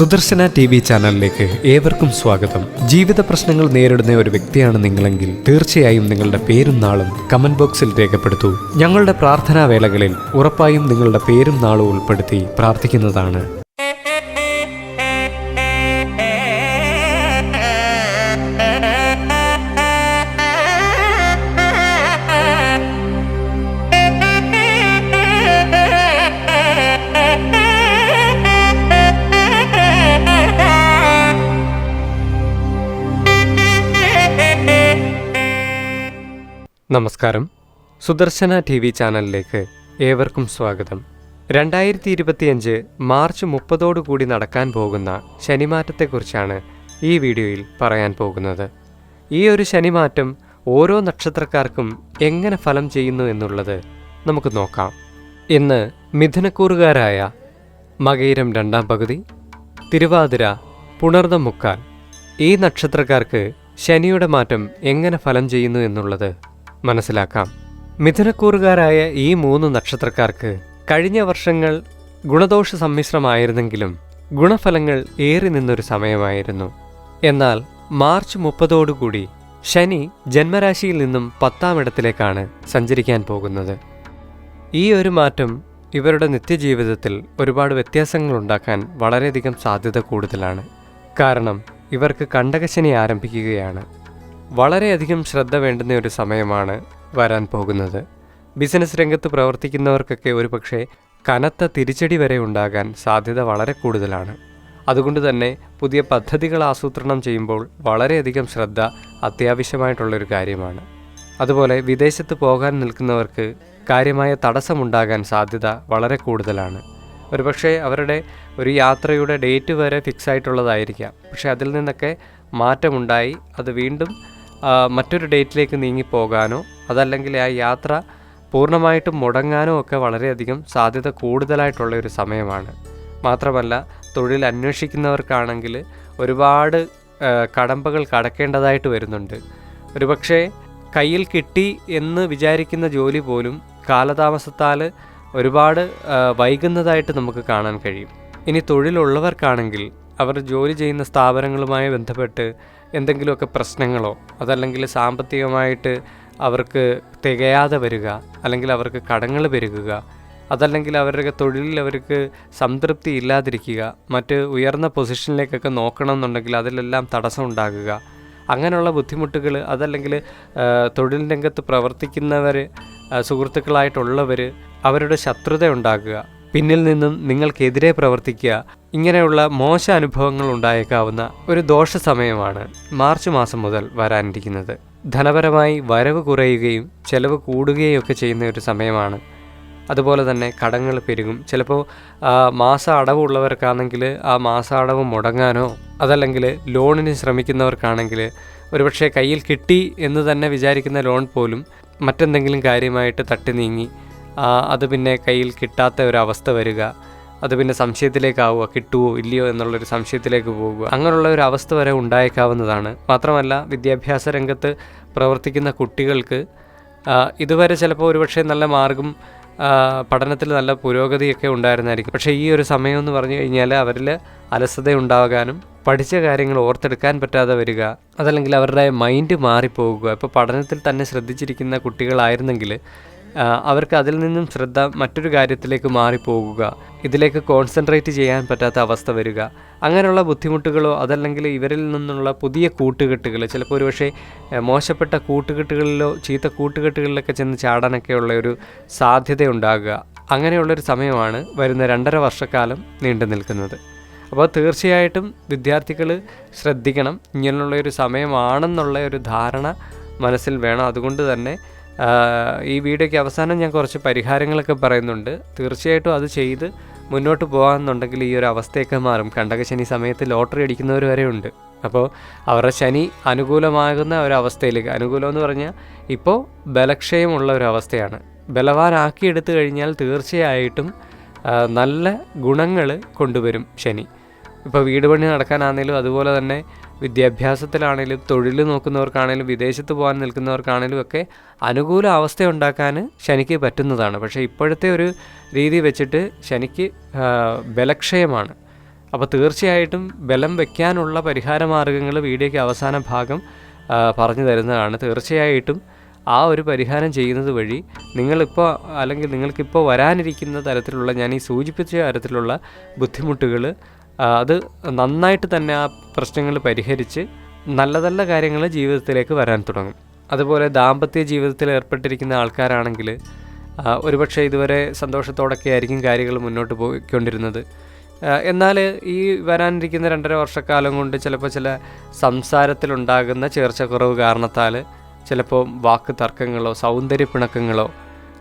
Sudarshana T V ചാനലിലേക്ക് ഏവർക്കും സ്വാഗതം. ജീവിത പ്രശ്നങ്ങൾ നേരിടുന്ന ഒരു വ്യക്തിയാണ് നിങ്ങളെങ്കിൽ തീർച്ചയായും നിങ്ങളുടെ പേരും നാളും കമന്റ് ബോക്സിൽ രേഖപ്പെടുത്തൂ. ഞങ്ങളുടെ പ്രാർത്ഥനാ വേളകളിൽ ഉറപ്പായും നിങ്ങളുടെ പേരും നാളും ഉൾപ്പെടുത്തി പ്രാർത്ഥിക്കുന്നതാണ് നമസ്കാരം. സുദർശന ടി വി ചാനലിലേക്ക് ഏവർക്കും സ്വാഗതം. രണ്ടായിരത്തി ഇരുപത്തിയഞ്ച് മാർച്ച് മുപ്പതോടുകൂടി നടക്കാൻ പോകുന്ന ശനിമാറ്റത്തെക്കുറിച്ചാണ് ഈ വീഡിയോയിൽ പറയാൻ പോകുന്നത്. ഈ ഒരു ശനിമാറ്റം ഓരോ നക്ഷത്രക്കാർക്കും എങ്ങനെ ഫലം ചെയ്യുന്നു എന്നുള്ളത് നമുക്ക് നോക്കാം. ഇന്ന് മിഥുനക്കൂറുകാരായ മകയിരം രണ്ടാം പകുതി തിരുവാതിര പുണർന്ന മുക്കാൽ ഈ നക്ഷത്രക്കാർക്ക് ശനിയുടെ മാറ്റം എങ്ങനെ ഫലം ചെയ്യുന്നു എന്നുള്ളത് മനസ്സിലാക്കാം. മിഥുനക്കൂറുകാരായ ഈ മൂന്ന് നക്ഷത്രക്കാർക്ക് കഴിഞ്ഞ വർഷങ്ങൾ ഗുണദോഷ സമ്മിശ്രമായിരുന്നെങ്കിലും ഗുണഫലങ്ങൾ ഏറി നിന്നൊരു സമയമായിരുന്നു. എന്നാൽ മാർച്ച് മുപ്പതോടുകൂടി ശനി ജന്മരാശിയിൽ നിന്നും പത്താം ഇടത്തിലേക്കാണ് സഞ്ചരിക്കാൻ പോകുന്നത്. ഈ ഒരു മാറ്റം ഇവരുടെ നിത്യജീവിതത്തിൽ ഒരുപാട് വ്യത്യാസങ്ങൾ ഉണ്ടാക്കാൻ വളരെയധികം സാധ്യത കൂടുതലാണ്. കാരണം ഇവർക്ക് കണ്ടകശനി ആരംഭിക്കുകയാണ്. വളരെയധികം ശ്രദ്ധ വേണ്ടുന്ന ഒരു സമയമാണ് വരാൻ പോകുന്നത്. ബിസിനസ് രംഗത്ത് പ്രവർത്തിക്കുന്നവർക്കൊക്കെ ഒരുപക്ഷെ കനത്ത തിരിച്ചടി വരെ ഉണ്ടാകാൻ സാധ്യത വളരെ കൂടുതലാണ്. അതുകൊണ്ട് തന്നെ പുതിയ പദ്ധതികൾ ആസൂത്രണം ചെയ്യുമ്പോൾ വളരെയധികം ശ്രദ്ധ അത്യാവശ്യമായിട്ടുള്ളൊരു കാര്യമാണ്. അതുപോലെ വിദേശത്ത് പോകാൻ നിൽക്കുന്നവർക്ക് കാര്യമായ തടസ്സമുണ്ടാകാൻ സാധ്യത വളരെ കൂടുതലാണ്. ഒരുപക്ഷെ അവരുടെ ഒരു യാത്രയുടെ ഡേറ്റ് വരെ ഫിക്സ് ആയിട്ടുള്ളതായിരിക്കാം പക്ഷേ അതിൽ നിന്നൊക്കെ മാറ്റമുണ്ടായി. അത് വീണ്ടും മറ്റൊരു ഡേറ്റിലേക്ക് നീങ്ങിപ്പോകാനോ അതല്ലെങ്കിൽ ആ യാത്ര പൂർണമായിട്ടും മുടങ്ങാനോ ഒക്കെ വളരെയധികം സാധ്യത കൂടുതലായിട്ടുള്ള ഒരു സമയമാണ്. മാത്രമല്ല തൊഴിൽ അന്വേഷിക്കുന്നവർക്കാണെങ്കിൽ ഒരുപാട് കടമ്പകൾ കടക്കേണ്ടതായിട്ട് വരുന്നുണ്ട്. ഒരുപക്ഷെ കയ്യിൽ കിട്ടി എന്ന് വിചാരിക്കുന്ന ജോലി പോലും കാലതാമസത്താൽ ഒരുപാട് വൈകുന്നതായിട്ട് നമുക്ക് കാണാൻ കഴിയും. ഇനി തൊഴിലുള്ളവർക്കാണെങ്കിൽ അവർ ജോലി ചെയ്യുന്ന സ്ഥാപനങ്ങളുമായി ബന്ധപ്പെട്ട് എന്തെങ്കിലുമൊക്കെ പ്രശ്നങ്ങളോ അതല്ലെങ്കിൽ സാമ്പത്തികമായിട്ട് അവർക്ക് തികയാതെ വരിക അല്ലെങ്കിൽ അവർക്ക് കടങ്ങൾ പെരുകുക അതല്ലെങ്കിൽ അവരുടെ തൊഴിലിൽ അവർക്ക് സംതൃപ്തി ഇല്ലാതിരിക്കുക മറ്റ് ഉയർന്ന പൊസിഷനിലേക്കൊക്കെ നോക്കണം എന്നുണ്ടെങ്കിൽ അതിലെല്ലാം തടസ്സം ഉണ്ടാകുക. അങ്ങനെയുള്ള ബുദ്ധിമുട്ടുകൾ അതല്ലെങ്കിൽ തൊഴിൽ രംഗത്ത് പ്രവർത്തിക്കുന്നവർ സുഹൃത്തുക്കളായിട്ടുള്ളവർ അവരുടെ ശത്രുത ഉണ്ടാകുക പിന്നിൽ നിന്നും നിങ്ങൾക്കെതിരെ പ്രവർത്തിക്കുക. ഇങ്ങനെയുള്ള മോശ അനുഭവങ്ങൾ ഉണ്ടായേക്കാവുന്ന ഒരു ദോഷ സമയമാണ് മാർച്ച് മാസം മുതൽ വരാനിരിക്കുന്നത്. ധനപരമായി വരവ് കുറയുകയും ചെലവ് കൂടുകയും ഒക്കെ ചെയ്യുന്ന ഒരു സമയമാണ്. അതുപോലെ തന്നെ കടങ്ങൾ പെരുകും. ചിലപ്പോൾ മാസ അടവുള്ളവർക്കാണെങ്കിൽ ആ മാസ അടവ് മുടങ്ങാനോ അതല്ലെങ്കിൽ ലോണിന് ശ്രമിക്കുന്നവർക്കാണെങ്കിൽ ഒരുപക്ഷെ കയ്യിൽ കിട്ടി എന്ന് തന്നെ വിചാരിക്കുന്ന ലോൺ പോലും മറ്റെന്തെങ്കിലും കാര്യമായിട്ട് തട്ടി നീങ്ങി അത് പിന്നെ കയ്യിൽ കിട്ടാത്ത ഒരു അവസ്ഥ വരിക. അത് പിന്നെ സംശയത്തിലേക്കാവുക കിട്ടുമോ ഇല്ലയോ എന്നുള്ളൊരു സംശയത്തിലേക്ക് പോകുക. അങ്ങനെയുള്ള ഒരു അവസ്ഥ വരെ ഉണ്ടായേക്കാവുന്നതാണ്. മാത്രമല്ല വിദ്യാഭ്യാസ രംഗത്ത് പ്രവർത്തിക്കുന്ന കുട്ടികൾക്ക് ഇതുവരെ ചിലപ്പോൾ ഒരുപക്ഷെ നല്ല മാർഗം പഠനത്തിൽ നല്ല പുരോഗതിയൊക്കെ ഉണ്ടായിരുന്നായിരിക്കും. പക്ഷേ ഈ ഒരു സമയം എന്ന് പറഞ്ഞു കഴിഞ്ഞാൽ അവരിൽ അലസത ഉണ്ടാകാനും പഠിച്ച കാര്യങ്ങൾ ഓർത്തെടുക്കാൻ പറ്റാതെ വരിക അതല്ലെങ്കിൽ അവരുടെ മൈൻഡ് മാറിപ്പോകുക. ഇപ്പോൾ പഠനത്തിൽ തന്നെ ശ്രദ്ധിച്ചിരിക്കുന്ന കുട്ടികളായിരുന്നെങ്കിൽ അവർക്ക് അതിൽ നിന്നും ശ്രദ്ധ മറ്റൊരു കാര്യത്തിലേക്ക് മാറിപ്പോകുക. ഇതിലേക്ക് കോൺസെൻട്രേറ്റ് ചെയ്യാൻ പറ്റാത്ത അവസ്ഥ വരിക. അങ്ങനെയുള്ള ബുദ്ധിമുട്ടുകളോ അതല്ലെങ്കിൽ ഇവരിൽ നിന്നുള്ള പുതിയ കൂട്ടുകെട്ടുകൾ ചിലപ്പോൾ ഒരുപക്ഷെ മോശപ്പെട്ട കൂട്ടുകെട്ടുകളിലോ ചീത്ത കൂട്ടുകെട്ടുകളിലൊക്കെ ചെന്ന് ചാടാനൊക്കെയുള്ള ഒരു സാധ്യത ഉണ്ടാകുക. അങ്ങനെയുള്ളൊരു സമയമാണ് വരുന്ന രണ്ടര വർഷക്കാലം നീണ്ടു നിൽക്കുന്നത്. അപ്പോൾ തീർച്ചയായിട്ടും വിദ്യാർത്ഥികൾ ശ്രദ്ധിക്കണം. ഇങ്ങനെയുള്ള ഒരു സമയമാണെന്നുള്ള ഒരു ധാരണ മനസ്സിൽ വേണം. അതുകൊണ്ട് തന്നെ ഈ വീഡിയോയ്ക്ക് അവസാനം ഞാൻ കുറച്ച് പരിഹാരങ്ങളൊക്കെ പറയുന്നുണ്ട്. തീർച്ചയായിട്ടും അത് ചെയ്ത് മുന്നോട്ട് പോകാമെന്നുണ്ടെങ്കിൽ ഈ ഒരു അവസ്ഥയൊക്കെ മാറും. കണ്ടകശനി സമയത്ത് ലോട്ടറി അടിക്കുന്നവർ വരെ ഉണ്ട്. അപ്പോൾ അവരുടെ ശനി അനുകൂലമാകുന്ന ഒരവസ്ഥയിലേക്ക് അനുകൂലം എന്ന് പറഞ്ഞാൽ ഇപ്പോൾ ബലക്ഷയമുള്ള ഒരു അവസ്ഥയാണ്. ബലവാനാക്കി എടുത്തു കഴിഞ്ഞാൽ തീർച്ചയായിട്ടും നല്ല ഗുണങ്ങൾ കൊണ്ടുവരും ശനി. ഇപ്പോൾ വീട് പണി നടക്കാനാണെങ്കിലും അതുപോലെ തന്നെ വിദ്യാഭ്യാസത്തിലാണെങ്കിലും തൊഴിൽ നോക്കുന്നവർക്കാണെങ്കിലും വിദേശത്ത് പോകാൻ നിൽക്കുന്നവർക്കാണെങ്കിലും ഒക്കെ അനുകൂല അവസ്ഥ ഉണ്ടാക്കാൻ ശനിക്ക് പറ്റുന്നതാണ്. പക്ഷേ ഇപ്പോഴത്തെ ഒരു രീതി വെച്ചിട്ട് ശനിക്ക് ബലക്ഷയമാണ്. അപ്പോൾ തീർച്ചയായിട്ടും ബലം വയ്ക്കാനുള്ള പരിഹാര മാർഗങ്ങൾ വീഡിയോയ്ക്ക് അവസാന ഭാഗം പറഞ്ഞു തരുന്നതാണ്. തീർച്ചയായിട്ടും ആ ഒരു പരിഹാരം ചെയ്യുന്നത് വഴി നിങ്ങളിപ്പോൾ അല്ലെങ്കിൽ നിങ്ങൾക്കിപ്പോൾ വരാനിരിക്കുന്ന തരത്തിലുള്ള ഞാൻ ഈ സൂചിപ്പിച്ച തരത്തിലുള്ള ബുദ്ധിമുട്ടുകൾ അത് നന്നായിട്ട് തന്നെ ആ പ്രശ്നങ്ങൾ പരിഹരിച്ച് നല്ല നല്ല കാര്യങ്ങൾ ജീവിതത്തിലേക്ക് വരാൻ തുടങ്ങും. അതുപോലെ ദാമ്പത്യ ജീവിതത്തിൽ ഏർപ്പെട്ടിരിക്കുന്ന ആൾക്കാരാണെങ്കിൽ ഒരുപക്ഷെ ഇതുവരെ സന്തോഷത്തോടൊക്കെ ആയിരിക്കും കാര്യങ്ങൾ മുന്നോട്ട് പോയിക്കൊണ്ടിരുന്നത്. എന്നാൽ ഈ വരാനിരിക്കുന്ന രണ്ടര വർഷക്കാലം കൊണ്ട് ചിലപ്പോൾ ചില സംസാരത്തിലുണ്ടാകുന്ന ചേർച്ചക്കുറവ് കാരണത്താൽ ചിലപ്പോൾ വാക്ക് തർക്കങ്ങളോ സൗന്ദര്യ പിണക്കങ്ങളോ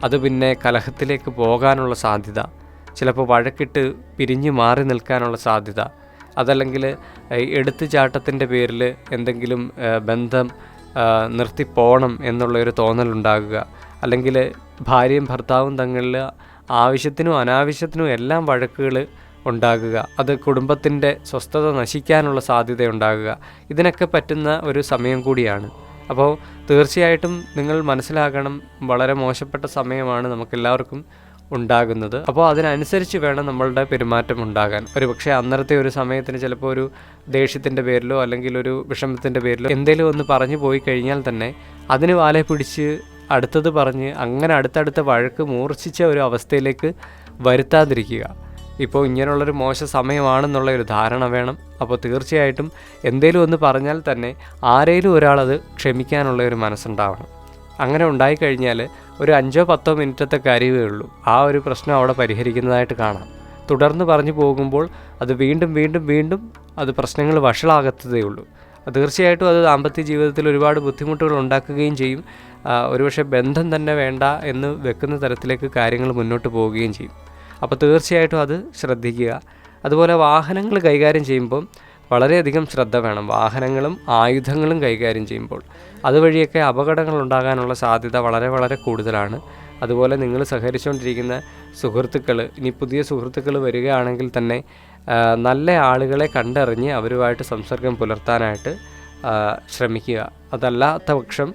അത് പിന്നെ കലഹത്തിലേക്ക് പോകാനുള്ള സാധ്യത ചിലപ്പോൾ വഴക്കിട്ട് പിരിഞ്ഞു മാറി നിൽക്കാനുള്ള സാധ്യത. അതല്ലെങ്കിൽ എടുത്തുചാട്ടത്തിന്റെ പേരിൽ എന്തെങ്കിലും ബന്ധം നിർത്തിപ്പോണം എന്നുള്ളൊരു തോന്നലുണ്ടാകുക. അല്ലെങ്കിൽ ഭാര്യയും ഭർത്താവും തങ്ങളിൽ ആവശ്യത്തിനും അനാവശ്യത്തിനും എല്ലാം വഴക്കുകൾ ഉണ്ടാകുക. അത് കുടുംബത്തിന്റെ സ്വസ്ഥത നശിക്കാനുള്ള സാധ്യത ഉണ്ടാകുക. ഇതിനൊക്കെ പറ്റുന്ന ഒരു സമയം കൂടിയാണ്. അപ്പോൾ തീർച്ചയായിട്ടും നിങ്ങൾ മനസ്സിലാക്കണം വളരെ മോശപ്പെട്ട സമയമാണ് നമുക്കെല്ലാവർക്കും ഉണ്ടാകുന്നത്. അപ്പോൾ അതിനനുസരിച്ച് വേണം നമ്മളുടെ പെരുമാറ്റം ഉണ്ടാകാൻ. ഒരു പക്ഷേ അന്നത്തെ ഒരു സമയത്തിന് ചിലപ്പോൾ ഒരു ദേഷ്യത്തിന്റെ പേരിലോ അല്ലെങ്കിൽ ഒരു വിഷമത്തിന്റെ പേരിലോ എന്തെങ്കിലും ഒന്ന് പറഞ്ഞു പോയി കഴിഞ്ഞാൽ തന്നെ അതിന് വാലെ പിടിച്ച് അടുത്തത് പറഞ്ഞ് അങ്ങനെ അടുത്തടുത്ത വഴക്ക് മൂർച്ഛിച്ച ഒരു അവസ്ഥയിലേക്ക് വരുത്താതിരിക്കുക. ഇപ്പോൾ ഇങ്ങനെയുള്ളൊരു മോശ സമയമാണെന്നുള്ള ഒരു ധാരണ വേണം. അപ്പോൾ തീർച്ചയായിട്ടും എന്തേലും ഒന്ന് പറഞ്ഞാൽ തന്നെ ആരേലും ഒരാളത് ക്ഷമിക്കാനുള്ള ഒരു മനസ്സുണ്ടാവണം. അങ്ങനെ ഉണ്ടായിക്കഴിഞ്ഞാൽ ഒരു അഞ്ചോ പത്തോ മിനിറ്റത്തെ കാര്യമേ ഉള്ളൂ. ആ ഒരു പ്രശ്നം അവിടെ പരിഹരിക്കുന്നതായിട്ട് കാണാം. തുടർന്ന് പറഞ്ഞു പോകുമ്പോൾ അത് വീണ്ടും വീണ്ടും വീണ്ടും അത് പ്രശ്നങ്ങൾ വഷളാകത്തതേ ഉള്ളൂ. തീർച്ചയായിട്ടും അത് ദാമ്പത്യ ജീവിതത്തിൽ ഒരുപാട് ബുദ്ധിമുട്ടുകൾ ഉണ്ടാക്കുകയും ചെയ്യും. ഒരുപക്ഷെ ബന്ധം തന്നെ വേണ്ട എന്ന് വെക്കുന്ന തരത്തിലേക്ക് കാര്യങ്ങൾ മുന്നോട്ട് പോവുകയും ചെയ്യും. അപ്പോൾ തീർച്ചയായിട്ടും അത് ശ്രദ്ധിക്കുക. അതുപോലെ വാഹനങ്ങൾ കൈകാര്യം ചെയ്യുമ്പം വളരെയധികം ശ്രദ്ധ വേണം വാഹനങ്ങളും ആയുധങ്ങളും കൈകാര്യം ചെയ്യുമ്പോൾ. അതുവഴിയൊക്കെ അപകടങ്ങൾ ഉണ്ടാകാനുള്ള സാധ്യത വളരെ വളരെ കൂടുതലാണ്. അതുപോലെ നിങ്ങൾ സഹകരിച്ചുകൊണ്ടിരിക്കുന്ന സുഹൃത്തുക്കൾ ഇനി പുതിയ സുഹൃത്തുക്കൾ വരികയാണെങ്കിൽ തന്നെ നല്ല ആളുകളെ കണ്ടറിഞ്ഞ് അവരുമായിട്ട് സംസർഗം പുലർത്താനായിട്ട് ശ്രമിക്കുക. അതല്ലാത്ത പക്ഷം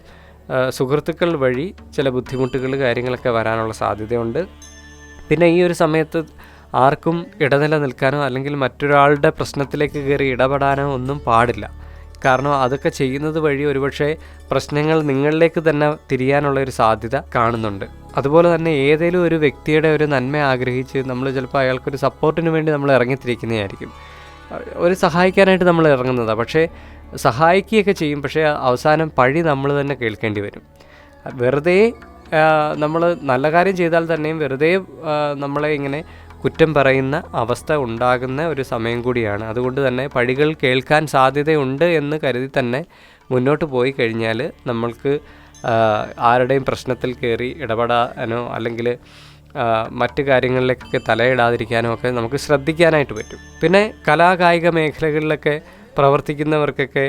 സുഹൃത്തുക്കൾ വഴി ചില ബുദ്ധിമുട്ടുകൾ കാര്യങ്ങളൊക്കെ വരാനുള്ള സാധ്യതയുണ്ട്. പിന്നെ ഈ ഒരു സമയത്ത് ആർക്കും ഇടനില നിൽക്കാനോ അല്ലെങ്കിൽ മറ്റൊരാളുടെ പ്രശ്നത്തിലേക്ക് കയറി ഇടപെടാനോ ഒന്നും പാടില്ല. കാരണം അതൊക്കെ ചെയ്യുന്നത് വഴി ഒരുപക്ഷെ പ്രശ്നങ്ങൾ നിങ്ങളിലേക്ക് തന്നെ തിരിയാനുള്ള ഒരു സാധ്യത കാണുന്നുണ്ട്. അതുപോലെ തന്നെ ഏതെങ്കിലും ഒരു വ്യക്തിയുടെ ഒരു നന്മ ആഗ്രഹിച്ച് നമ്മൾ ചിലപ്പോൾ അയാൾക്കൊരു സപ്പോർട്ടിന് വേണ്ടി നമ്മൾ ഇറങ്ങിത്തിരിക്കുന്നതായിരിക്കും. ഒരു സഹായിക്കാനായിട്ട് നമ്മൾ ഇറങ്ങുന്നതാണ് പക്ഷേ സഹായിക്കുകയൊക്കെ ചെയ്യും. പക്ഷേ അവസാനം പഴി നമ്മൾ തന്നെ കേൾക്കേണ്ടി വരും. വെറുതെ നമ്മൾ നല്ല കാര്യം ചെയ്താൽ തന്നെയും വെറുതെ നമ്മളെ ഇങ്ങനെ കുറ്റം പറയുന്ന അവസ്ഥ ഉണ്ടാകുന്ന ഒരു സമയം കൂടിയാണ്. അതുകൊണ്ട് തന്നെ പഴികൾ കേൾക്കാൻ സാധ്യതയുണ്ട് എന്ന് കരുതി തന്നെ മുന്നോട്ട് പോയി കഴിഞ്ഞാൽ നമ്മൾക്ക് ആരുടെയും പ്രശ്നത്തിൽ കയറി ഇടപെടാനോ അല്ലെങ്കിൽ മറ്റ് കാര്യങ്ങളിലേക്കൊക്കെ തലയിടാതിരിക്കാനോ ഒക്കെ നമുക്ക് ശ്രദ്ധിക്കാനായിട്ട് പറ്റും. പിന്നെ കലാകായിക മേഖലകളിലൊക്കെ പ്രവർത്തിക്കുന്നവർക്കൊക്കെ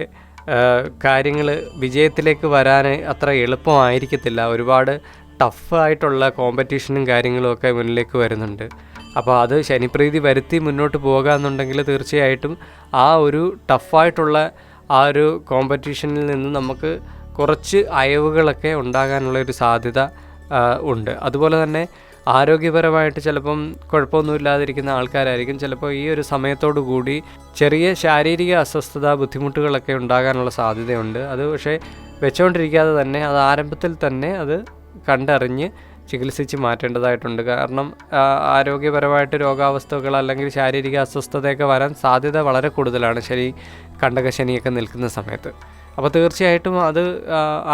കാര്യങ്ങൾ വിജയത്തിലേക്ക് വരാൻ അത്ര എളുപ്പമായിരിക്കത്തില്ല. ഒരുപാട് ടഫായിട്ടുള്ള കോമ്പറ്റീഷനും കാര്യങ്ങളും ഒക്കെ മുന്നിലേക്ക് വരുന്നുണ്ട്. അപ്പോൾ അത് ശനിപ്രീതി വരുത്തി മുന്നോട്ട് പോകുക എന്നുണ്ടെങ്കിൽ തീർച്ചയായിട്ടും ആ ഒരു ടഫായിട്ടുള്ള ആ ഒരു കോമ്പറ്റീഷനിൽ നിന്ന് നമുക്ക് കുറച്ച് അയവുകളൊക്കെ ഉണ്ടാകാനുള്ള ഒരു സാധ്യത ഉണ്ട്. അതുപോലെ തന്നെ ആരോഗ്യപരമായിട്ട് ചിലപ്പം കുഴപ്പമൊന്നുമില്ലാതിരിക്കുന്ന ആൾക്കാരായിരിക്കും. ചിലപ്പോൾ ഈ ഒരു സമയത്തോടു കൂടി ചെറിയ ശാരീരിക അസ്വസ്ഥത ബുദ്ധിമുട്ടുകളൊക്കെ ഉണ്ടാകാനുള്ള സാധ്യതയുണ്ട്. അത് പക്ഷേ വെച്ചുകൊണ്ടിരിക്കാതെ തന്നെ അത് ആരംഭത്തിൽ തന്നെ അത് കണ്ടറിഞ്ഞ് ചികിത്സിച്ച് മാറ്റേണ്ടതായിട്ടുണ്ട്. കാരണം ആരോഗ്യപരമായിട്ട് രോഗാവസ്ഥകൾ അല്ലെങ്കിൽ ശാരീരിക അസ്വസ്ഥതയൊക്കെ വരാൻ സാധ്യത വളരെ കൂടുതലാണ് ശനി കണ്ടക ശനിയൊക്കെ നിൽക്കുന്ന സമയത്ത്. അപ്പോൾ തീർച്ചയായിട്ടും അത്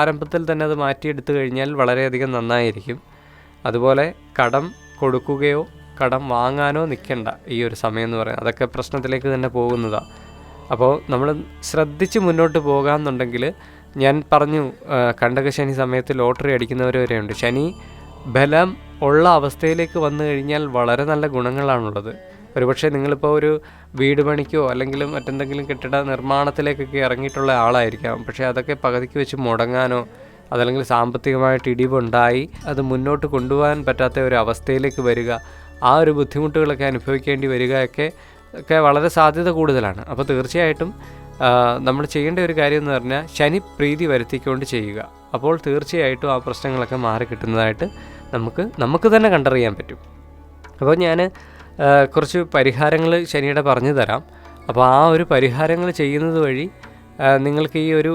ആരംഭത്തിൽ തന്നെ അത് മാറ്റിയെടുത്തു കഴിഞ്ഞാൽ വളരെയധികം നന്നായിരിക്കും. അതുപോലെ കടം കൊടുക്കുകയോ കടം വാങ്ങാനോ നിൽക്കണ്ട ഈ ഒരു സമയം എന്ന് പറയുന്നത് അതൊക്കെ പ്രശ്നത്തിലേക്ക് തന്നെ പോകുന്നതാണ് അപ്പോൾ നമ്മൾ ശ്രദ്ധിച്ച് മുന്നോട്ട് പോകാമെന്നുണ്ടെങ്കിൽ ഞാൻ പറഞ്ഞു കണ്ടക ശനി സമയത്ത് ലോട്ടറി അടിക്കുന്നവർ വരെയുണ്ട്. ശനി ബലം ഉള്ള അവസ്ഥയിലേക്ക് വന്നു കഴിഞ്ഞാൽ വളരെ നല്ല ഗുണങ്ങളാണുള്ളത്. ഒരുപക്ഷെ നിങ്ങളിപ്പോൾ ഒരു വീട് പണിക്കോ അല്ലെങ്കിൽ മറ്റെന്തെങ്കിലും കെട്ടിട നിർമ്മാണത്തിലേക്കൊക്കെ ഇറങ്ങിയിട്ടുള്ള ആളായിരിക്കാം. പക്ഷേ അതൊക്കെ പകുതിക്ക് വെച്ച് മുടങ്ങാനോ അതല്ലെങ്കിൽ സാമ്പത്തികമായിട്ട് ഇടിവുണ്ടായി അത് മുന്നോട്ട് കൊണ്ടുപോകാൻ പറ്റാത്ത ഒരു അവസ്ഥയിലേക്ക് വരിക ആ ഒരു ബുദ്ധിമുട്ടുകളൊക്കെ അനുഭവിക്കേണ്ടി വരിക ഒക്കെ ഒക്കെ വളരെ സാധ്യത കൂടുതലാണ്. അപ്പോൾ തീർച്ചയായിട്ടും നമ്മൾ ചെയ്യേണ്ട ഒരു കാര്യം എന്ന് പറഞ്ഞാൽ ശനി പ്രീതി വരുത്തിക്കൊണ്ട് ചെയ്യുക. അപ്പോൾ തീർച്ചയായിട്ടും ആ പ്രശ്നങ്ങളൊക്കെ മാറി കിട്ടുന്നതായിട്ട് നമുക്ക് നമുക്ക് തന്നെ കണ്ടറിയാൻ പറ്റും. അപ്പോൾ ഞാൻ കുറച്ച് പരിഹാരങ്ങൾ ശനിയുടെ പറഞ്ഞു തരാം. അപ്പോൾ ആ ഒരു പരിഹാരങ്ങൾ ചെയ്യുന്നത് വഴി നിങ്ങൾക്ക് ഈ ഒരു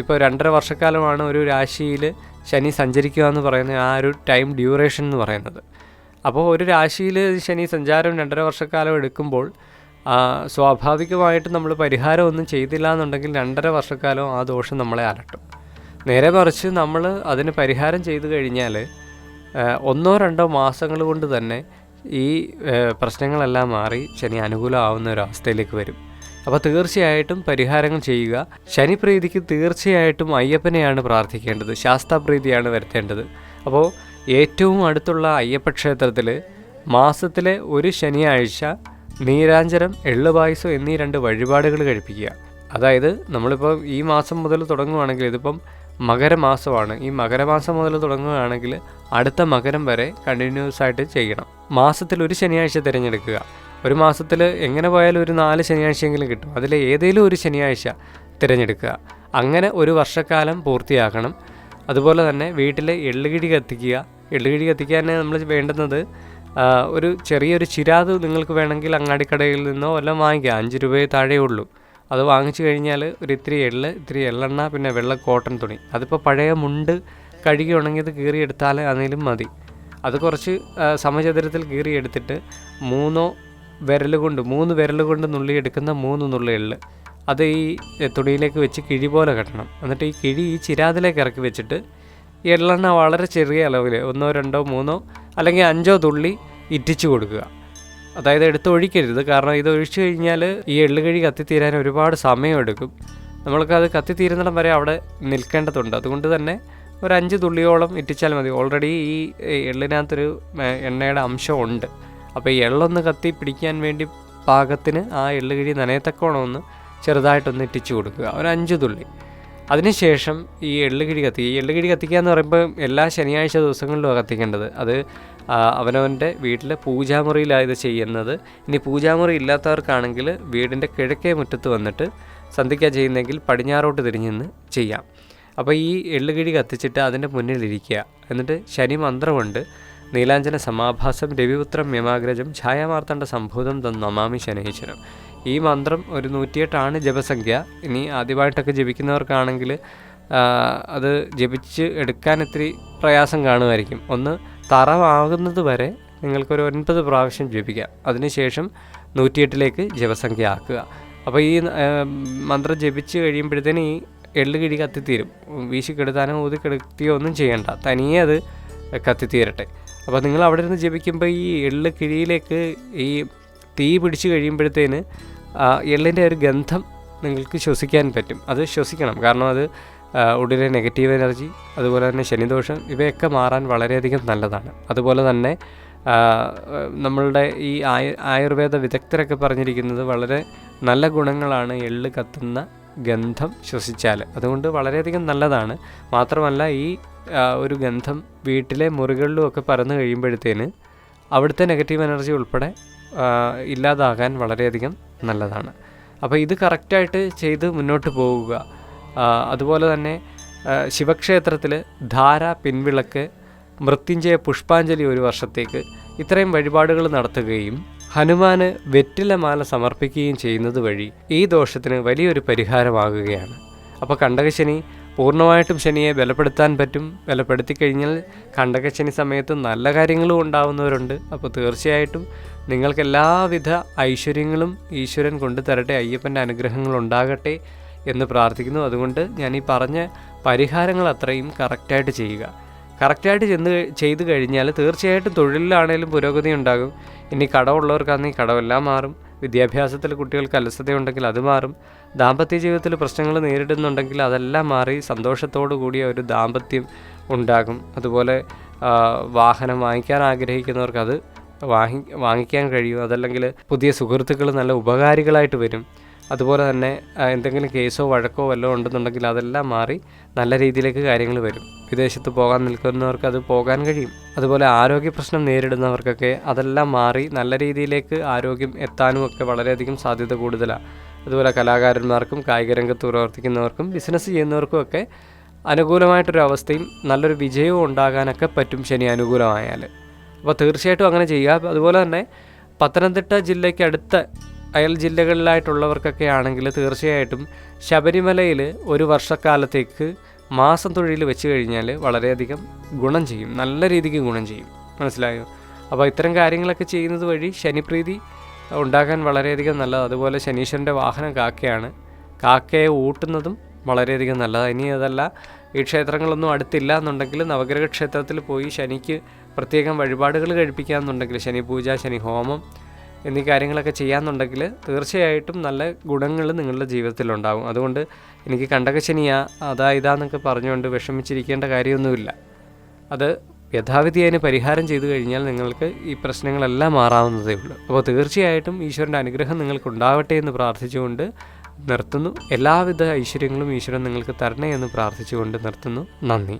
ഇപ്പോൾ രണ്ടര വർഷക്കാലമാണ് ഒരു രാശിയിൽ ശനി സഞ്ചരിക്കുക എന്ന് പറയുന്ന ആ ഒരു ടൈം ഡ്യൂറേഷൻ എന്ന് പറയുന്നത്. അപ്പോൾ ഒരു രാശിയിൽ ശനി സഞ്ചാരം രണ്ടര വർഷക്കാലം എടുക്കുമ്പോൾ സ്വാഭാവികമായിട്ടും നമ്മൾ പരിഹാരമൊന്നും ചെയ്തില്ല എന്നുണ്ടെങ്കിൽ രണ്ടര വർഷക്കാലം ആ ദോഷം നമ്മളെ അലട്ടും. നേരെ മറിച്ച് നമ്മൾ അതിന് പരിഹാരം ചെയ്തു കഴിഞ്ഞാൽ ഒന്നോ രണ്ടോ മാസങ്ങൾ കൊണ്ട് തന്നെ ഈ പ്രശ്നങ്ങളെല്ലാം മാറി ശനി അനുകൂലമാവുന്ന ഒരു അവസ്ഥയിലേക്ക് വരും. അപ്പോൾ തീർച്ചയായിട്ടും പരിഹാരങ്ങൾ ചെയ്യുക. ശനിപ്രീതിക്ക് തീർച്ചയായിട്ടും അയ്യപ്പനെയാണ് പ്രാർത്ഥിക്കേണ്ടത്. ശാസ്താപ്രീതിയാണ് വരുത്തേണ്ടത്. അപ്പോൾ ഏറ്റവും അടുത്തുള്ള അയ്യപ്പ ക്ഷേത്രത്തിൽ മാസത്തിലെ ഒരു ശനിയാഴ്ച നീരാഞ്ജനം എള്ളുപായസം എന്നീ രണ്ട് വഴിപാടുകൾ കഴിപ്പിക്കുക. അതായത് നമ്മളിപ്പോൾ ഈ മാസം മുതൽ തുടങ്ങുകയാണെങ്കിൽ ഇതിപ്പം മകരമാസമാണ്. ഈ മകരമാസം മുതൽ തുടങ്ങുകയാണെങ്കിൽ അടുത്ത മകരം വരെ കണ്ടിന്യൂസ് ആയിട്ട് ചെയ്യണം. മാസത്തിൽ ഒരു ശനിയാഴ്ച തിരഞ്ഞെടുക്കുക. ഒരു മാസത്തിൽ എങ്ങനെ പോയാലും ഒരു നാല് ശനിയാഴ്ചയെങ്കിലും കിട്ടും. അതിൽ ഏതെങ്കിലും ഒരു ശനിയാഴ്ച തിരഞ്ഞെടുക്കുക. അങ്ങനെ ഒരു വർഷക്കാലം പൂർത്തിയാക്കണം. അതുപോലെ തന്നെ വീട്ടിൽ എള്ളുകിഴി കത്തിക്കുക. എള്ളുകിഴി കത്തിക്കാൻ നമ്മൾ വേണ്ടുന്നത് ഒരു ചെറിയൊരു ചിരാത് നിങ്ങൾക്ക് വേണമെങ്കിൽ അങ്ങാടിക്കടയിൽ നിന്നോ വല്ലതും വാങ്ങിക്കാം. അഞ്ച് രൂപയെ താഴെ ഉള്ളൂ. അത് വാങ്ങിച്ചു കഴിഞ്ഞാൽ ഒരു ഇത്തിരി എള്ള് ഇത്തിരി എള്ളെണ്ണ പിന്നെ വെള്ള കോട്ടൺ തുണി. അതിപ്പോൾ പഴയ മുണ്ട് കഴുകി ഉണങ്ങിയത് കീറിയെടുത്താൽ അതിലും മതി. അത് കുറച്ച് സമചതുരത്തിൽ കീറിയെടുത്തിട്ട് മൂന്നോ വിരൽ കൊണ്ട് മൂന്ന് വിരൽ കൊണ്ട് നുള്ളിയെടുക്കുന്ന മൂന്ന് നുള്ളി എള്ള്. അത് ഈ തുണിയിലേക്ക് വെച്ച് കിഴി പോലെ കെട്ടണം. എന്നിട്ട് ഈ കിഴി ഈ ചിരാതിലേക്ക് ഇറക്കി വെച്ചിട്ട് എള്ളെണ്ണ വളരെ ചെറിയ അളവിൽ ഒന്നോ രണ്ടോ മൂന്നോ അല്ലെങ്കിൽ അഞ്ചോ തുള്ളി ഇറ്റിച്ചു കൊടുക്കുക. അതായത് എടുത്ത് ഒഴിക്കരുത്. കാരണം ഇത് ഒഴിച്ചു കഴിഞ്ഞാൽ ഈ എള്ളുകഴി കത്തിത്തീരാൻ ഒരുപാട് സമയമെടുക്കും. നമ്മൾക്കത് കത്തിത്തീരുന്നിടം വരെ അവിടെ നിൽക്കേണ്ടതുണ്ട്. അതുകൊണ്ട് തന്നെ ഒരു അഞ്ച് തുള്ളിയോളം ഇറ്റിച്ചാൽ മതി. ഓൾറെഡി ഈ എള്ളിനകത്തൊരു എണ്ണയുടെ അംശം ഉണ്ട്. അപ്പോൾ ഈ എള്ളൊന്ന് കത്തി പിടിക്കാൻ വേണ്ടി പാകത്തിന് ആ എള്ളുകിഴി നനയത്തക്കോണം ഒന്ന് ചെറുതായിട്ടൊന്ന് ഇറ്റിച്ചു കൊടുക്കുക. ഒരു അഞ്ച് തുള്ളി. അതിനുശേഷം ഈ എള്ളുകിഴി കത്തിക്കുക. ഈ എള്ളുകിഴി കത്തിക്കുക എന്ന് പറയുമ്പോൾ എല്ലാ ശനിയാഴ്ച ദിവസങ്ങളിലും കത്തിക്കേണ്ടത്. അത് അവനവന്റെ വീട്ടിലെ പൂജാമുറിയിലാണ് ഇത് ചെയ്യുന്നത്. ഇനി പൂജാമുറി ഇല്ലാത്തവർക്കാണെങ്കിൽ വീടിന്റെ കിഴക്കേ മുറ്റത്ത് വന്നിട്ട് സന്ധിക്ക ചെയ്യുന്നെങ്കിൽ പടിഞ്ഞാറോട്ട് തിരിഞ്ഞ് നിന്ന് ചെയ്യാം. അപ്പോൾ ഈ എള്ളുകിഴി കത്തിച്ചിട്ട് അതിന്റെ മുന്നിലിരിക്കുക എന്നിട്ട് ശനി മന്ത്രമുണ്ട്. നീലാഞ്ജന സമാഭാസം രവിപുത്രം യമാഗ്രജം ഛായാമാർത്തണ്ഡ സംഭൂതം തൻ നമാമി ശനീശ്വരം. ഈ മന്ത്രം ഒരു നൂറ്റിയെട്ടാണ് ജപസംഖ്യ. ഇനി ആദ്യമായിട്ടൊക്കെ ജപിക്കുന്നവർക്കാണെങ്കിൽ അത് ജപിച്ച് എടുക്കാൻ ഇത്തിരി പ്രയാസം കാണുമായിരിക്കും. ഒന്ന് തറവാകുന്നത് വരെ നിങ്ങൾക്കൊരു ഒൻപത് പ്രാവശ്യം ജപിക്കാം. അതിനുശേഷം നൂറ്റിയെട്ടിലേക്ക് ജപസംഖ്യ ആക്കുക. അപ്പോൾ ഈ മന്ത്രം ജപിച്ച് കഴിയുമ്പോഴത്തേന് ഈ എള്ള് കിഴി കത്തിത്തീരും. ഊതി കെടുത്തിയോ ഒന്നും ചെയ്യണ്ട. തനിയെ അത് കത്തിത്തീരട്ടെ. അപ്പോൾ നിങ്ങൾ അവിടെ നിന്ന് ജപിക്കുമ്പോൾ ഈ എള്ള് കിഴിയിലേക്ക് ഈ തീ പിടിച്ച് കഴിയുമ്പോഴത്തേന് എള്ളിന്റെ ഒരു ഗന്ധം നിങ്ങൾക്ക് ശ്വസിക്കാൻ പറ്റും. അത് ശ്വസിക്കണം. കാരണം അത് ഉള്ളിലെ നെഗറ്റീവ് എനർജി അതുപോലെ തന്നെ ശനിദോഷം ഇവയൊക്കെ മാറാൻ വളരെയധികം നല്ലതാണ്. അതുപോലെ തന്നെ നമ്മളുടെ ഈ ആയു ആയുർവേദ വിദഗ്ധരൊക്കെ പറഞ്ഞിരിക്കുന്നത് വളരെ നല്ല ഗുണങ്ങളാണ് എള്ള് കത്തുന്ന ഗന്ധം ശ്വസിച്ചാൽ അതുകൊണ്ട് വളരെയധികം നല്ലതാണ്. മാത്രമല്ല ഈ ഒരു ഗന്ധം വീട്ടിലെ മുറികളിലും ഒക്കെ പരന്നു കഴിയുമ്പോഴത്തേന് അവിടുത്തെ നെഗറ്റീവ് എനർജി ഉൾപ്പെടെ ഇല്ലാതാകാൻ വളരെയധികം നല്ലതാണ്. അപ്പോൾ ഇത് കറക്റ്റായിട്ട് ചെയ്ത് മുന്നോട്ട് പോവുക. അതുപോലെ തന്നെ ശിവക്ഷേത്രത്തിൽ ധാര പിൻവിളക്ക് മൃത്യുഞ്ജയ പുഷ്പാഞ്ജലി ഒരു വർഷത്തേക്ക് ഇത്രയും വഴിപാടുകൾ നടത്തുകയും ഹനുമാന് വെറ്റിലമാല സമർപ്പിക്കുകയും ചെയ്യുന്നത് വഴി ഈ ദോഷത്തിന് വലിയൊരു പരിഹാരമാകുകയാണ്. അപ്പോൾ കണ്ടകശനി പൂർണമായിട്ടും ശനിയെ ബലപ്പെടുത്താൻ പറ്റും. ബലപ്പെടുത്തി കഴിഞ്ഞാൽ കണ്ടക ശനി സമയത്ത് നല്ല കാര്യങ്ങളും ഉണ്ടാവുന്നവരുണ്ട്. അപ്പോൾ തീർച്ചയായിട്ടും നിങ്ങൾക്ക് എല്ലാവിധ ഐശ്വര്യങ്ങളും ഈശ്വരൻ കൊണ്ടു തരട്ടെ അയ്യപ്പന്റെ അനുഗ്രഹങ്ങൾ ഉണ്ടാകട്ടെ എന്ന് പ്രാർത്ഥിക്കുന്നു. അതുകൊണ്ട് ഞാൻ ഈ പറഞ്ഞ പരിഹാരങ്ങൾ അത്രയും കറക്റ്റായിട്ട് ചെയ്യുക. കറക്റ്റായിട്ട് ചെന്ന് ചെയ്തു കഴിഞ്ഞാൽ തീർച്ചയായിട്ടും തൊഴിലിലാണേലും പുരോഗതി ഉണ്ടാകും. ഇനി കടമുള്ളവർക്കാണെങ്കിൽ കടമെല്ലാം മാറും. വിദ്യാഭ്യാസത്തിൽ കുട്ടികൾക്ക് അലസതയുണ്ടെങ്കിൽ അത് മാറും. ദാമ്പത്യ ജീവിതത്തിൽ പ്രശ്നങ്ങൾ നേരിടുന്നുണ്ടെങ്കിൽ അതെല്ലാം മാറി സന്തോഷത്തോടു കൂടിയ ഒരു ദാമ്പത്യം ഉണ്ടാകും. അതുപോലെ വാഹനം വാങ്ങിക്കാൻ ആഗ്രഹിക്കുന്നവർക്ക് അത് വാങ്ങി വാങ്ങിക്കാൻ കഴിയും. അതല്ലെങ്കിൽ പുതിയ സുഹൃത്തുക്കൾ നല്ല ഉപകാരികളായിട്ട് വരും. അതുപോലെ തന്നെ എന്തെങ്കിലും കേസോ വഴക്കോ വല്ലതും ഉണ്ടെന്നുണ്ടെങ്കിൽ അതെല്ലാം മാറി നല്ല രീതിയിലേക്ക് കാര്യങ്ങൾ വരും. വിദേശത്ത് പോകാൻ നിൽക്കുന്നവർക്ക് അത് പോകാൻ കഴിയും. അതുപോലെ ആരോഗ്യ പ്രശ്നം നേരിടുന്നവർക്കൊക്കെ അതെല്ലാം മാറി നല്ല രീതിയിലേക്ക് ആരോഗ്യം എത്താനും ഒക്കെ വളരെയധികം സാധ്യത കൂടുതലാണ്. അതുപോലെ കലാകാരന്മാർക്കും കായിക രംഗത്ത് പ്രവർത്തിക്കുന്നവർക്കും ബിസിനസ് ചെയ്യുന്നവർക്കും ഒക്കെ അനുകൂലമായിട്ടൊരു അവസ്ഥയും നല്ലൊരു വിജയവും ഉണ്ടാകാനൊക്കെ പറ്റും ശനി അനുകൂലമായാൽ അപ്പോൾ തീർച്ചയായിട്ടും അങ്ങനെ ചെയ്യുക. അതുപോലെ തന്നെ പത്തനംതിട്ട ജില്ലയ്ക്ക് അടുത്ത അയൽ ജില്ലകളിലായിട്ടുള്ളവർക്കൊക്കെ ആണെങ്കിൽ തീർച്ചയായിട്ടും ശബരിമലയിൽ ഒരു വർഷക്കാലത്തേക്ക് മാസം തൊഴിൽ വെച്ച് കഴിഞ്ഞാൽ വളരെയധികം ഗുണം ചെയ്യും. നല്ല രീതിക്ക് ഗുണം ചെയ്യും. മനസ്സിലായോ? അപ്പോൾ ഇത്തരം കാര്യങ്ങളൊക്കെ ചെയ്യുന്നത് വഴി ശനിപ്രീതി ഉണ്ടാകാൻ വളരെയധികം നല്ലത്. അതുപോലെ ശനീശ്വരന്റെ വാഹനം കാക്കയാണ്. കാക്കയെ ഊട്ടുന്നതും വളരെയധികം നല്ലതാണ് ഇനി അതല്ല ഈ ക്ഷേത്രങ്ങളൊന്നും അടുത്തില്ല എന്നുണ്ടെങ്കിൽ നവഗ്രഹ ക്ഷേത്രത്തിൽ പോയി ശനിക്ക് പ്രത്യേകം വഴിപാടുകൾ കഴിപ്പിക്കാമെന്നുണ്ടെങ്കിൽ ശനി പൂജ ശനി ഹോമം എന്നീ കാര്യങ്ങളൊക്കെ ചെയ്യാമെന്നുണ്ടെങ്കിൽ തീർച്ചയായിട്ടും നല്ല ഗുണങ്ങൾ നിങ്ങളുടെ ജീവിതത്തിലുണ്ടാകും അതുകൊണ്ട് എനിക്ക് കണ്ടകശനിയാ അതാ ഇതാന്നൊക്കെ പറഞ്ഞുകൊണ്ട് വിഷമിച്ചിരിക്കേണ്ട കാര്യമൊന്നുമില്ല. അത് യഥാവിധി അതിന് പരിഹാരം ചെയ്തു കഴിഞ്ഞാൽ നിങ്ങൾക്ക് ഈ പ്രശ്നങ്ങളെല്ലാം മാറാവുന്നതേ ഉള്ളൂ. അപ്പോൾ തീർച്ചയായിട്ടും ഈശ്വരന്റെ അനുഗ്രഹം നിങ്ങൾക്ക് ഉണ്ടാവട്ടെ എന്ന് പ്രാർത്ഥിച്ചുകൊണ്ട് നിർത്തുന്നു. എല്ലാവിധ ഐശ്വര്യങ്ങളും ഈശ്വരൻ നിങ്ങൾക്ക് തരണേ എന്ന് പ്രാർത്ഥിച്ചുകൊണ്ട് നിർത്തുന്നു. നന്ദി.